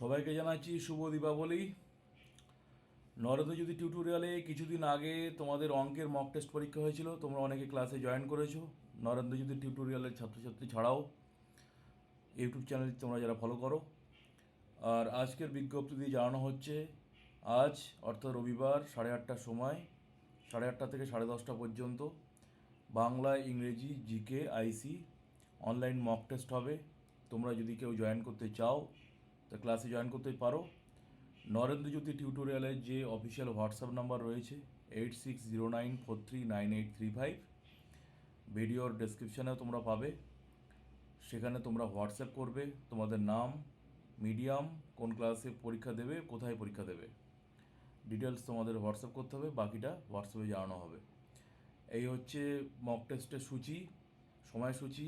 সবাইকে জানাচ্ছি শুভ দীপাবলি। নরেন্দ্র যদি টিউটোরিয়ালে কিছুদিন আগে তোমাদের অঙ্কের মক টেস্ট পরীক্ষা হয়েছিল, তোমরা অনেকে ক্লাসে জয়েন করেছ। যদি টিউটোরিয়ালের ছাত্রছাত্রী ছাড়াও, ইউটিউব চ্যানেল তোমরা যারা ফলো করো। আর আজকের বিজ্ঞপ্তি দিয়ে জানানো হচ্ছে, আজ, অর্থাৎ রবিবার, সাড়ে আটটার সময়, সাড়ে আটটা থেকে সাড়ে দশটা পর্যন্ত বাংলা, ইংরেজি, GK, IC online mock test হবে। তোমরা যদি কেউ জয়েন করতে চাও তা ক্লাসে জয়েন করতে পারো। নরেন্দ্রজ্যোতি টিউটোরিয়ালের যে অফিসিয়াল হোয়াটসঅ্যাপ নাম্বার রয়েছে eight six zero nine four three nine eight three five ভিডিওর ডেসক্রিপশানেও তোমরা পাবে। সেখানে তোমরা হোয়াটসঅ্যাপ করবে, তোমাদের নাম মিডিয়াম কোন ক্লাসে পরীক্ষা দেবে, কোথায় পরীক্ষা দেবে। ডিটেলস তোমাদের হোয়াটসঅ্যাপ করতে হবে, বাকিটা হোয়াটসঅ্যাপে জানানো হবে। এই হচ্ছে মক টেস্টের সূচি, সময়সূচি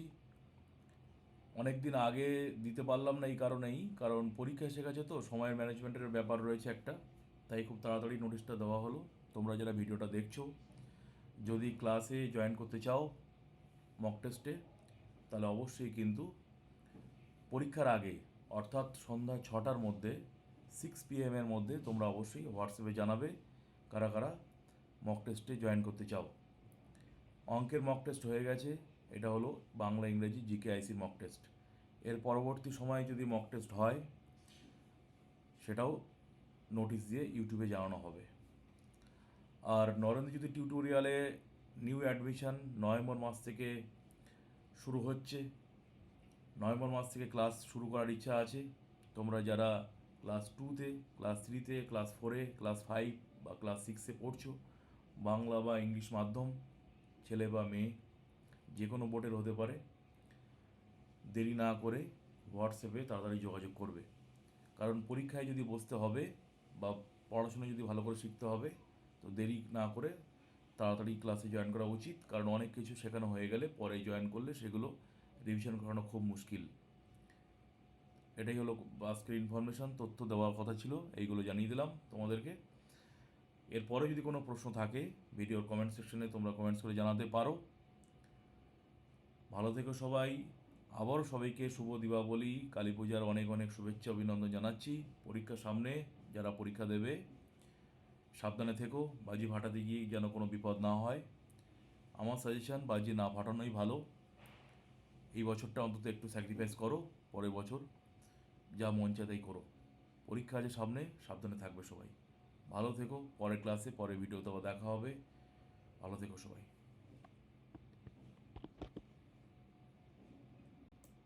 অনেক দিন আগে দিতে পারলাম না এই কারণেই, কারণ পরীক্ষা এসে গেছে তো সময়ের ম্যানেজমেন্টের ব্যাপার রয়েছে একটা, তাই খুব তাড়াতাড়ি নোটিশটা দেওয়া হলো। তোমরা যারা ভিডিওটা দেখছ, যদি ক্লাসে জয়েন করতে চাও মক টেস্টে তাহলে অবশ্যই কিন্তু পরীক্ষার আগে, অর্থাৎ সন্ধ্যা ছটার মধ্যে সিক্স পিএমের মধ্যে তোমরা অবশ্যই হোয়াটসঅ্যাপে জানাবে কারা কারা মক টেস্টে জয়েন করতে চাও। অঙ্কের মক টেস্ট হয়ে গেছে এটা হলো বাংলা, ইংরেজি জিকে আইসির মক টেস্ট এর পরবর্তী সময়ে যদি মক টেস্ট হয়, সেটাও নোটিশ দিয়ে ইউটিউবে জানানো হবে। আর নরেন্দ্র নরেন্দ্রজ্যোতি টিউটোরিয়ালে নিউ অ্যাডমিশন নভেম্বর মাস থেকে শুরু হচ্ছে, নভেম্বর মাস থেকে ক্লাস শুরু করার ইচ্ছা আছে, তোমরা যারা ক্লাস টুতে ক্লাস থ্রিতে ক্লাস ফোরে ক্লাস ফাইভ বা ক্লাস সিক্সে পড়ছো, বাংলা বা ইংলিশ মাধ্যম, ছেলে বা মেয়ে যে কোনো বোর্ডের হতে পারে। দেরি না করে হোয়াটসঅ্যাপে তাড়াতাড়ি যোগাযোগ করবে। কারণ পরীক্ষায় যদি বসতে হবে বা পড়াশোনা যদি ভালো করে শিখতে হবে, তো দেরি না করে তাড়াতাড়ি ক্লাসে জয়েন করা উচিত। কারণ অনেক কিছু শেখানো হয়ে গেলে পরে জয়েন করলে সেগুলো রিভিশন করানো খুব মুশকিল। এটাই হলো আজকের ইনফরমেশন তথ্য দেওয়ার কথা ছিল, এইগুলো জানিয়ে দিলাম তোমাদেরকে। এরপরে যদি কোনো প্রশ্ন থাকে ভিডিওর কমেন্ট সেকশনে তোমরা কমেন্টস করে জানাতে পারো। ভালো থেকো সবাই। আবারও সবাইকে শুভ দীপাবলি, কালী পূজার অনেক অনেক শুভেচ্ছা, অভিনন্দন জানাচ্ছি। পরীক্ষার সামনে যারা পরীক্ষা দেবে, সাবধানে থেকো, বাজি ফাটাতে গিয়ে যেন কোনো বিপদ না হয়। আমার সাজেশান বাজি না ফাটানোই ভালো। এই বছরটা অন্তত একটু স্যাক্রিফাইস করো, পরের বছর যা মন চায় তাই করো। পরীক্ষা আছে সামনে, সাবধানে থাকবে সবাই। ভালো থেকো, পরের ক্লাসে পরের ভিডিওতে আবার দেখা হবে। ভালো থেকো সবাই।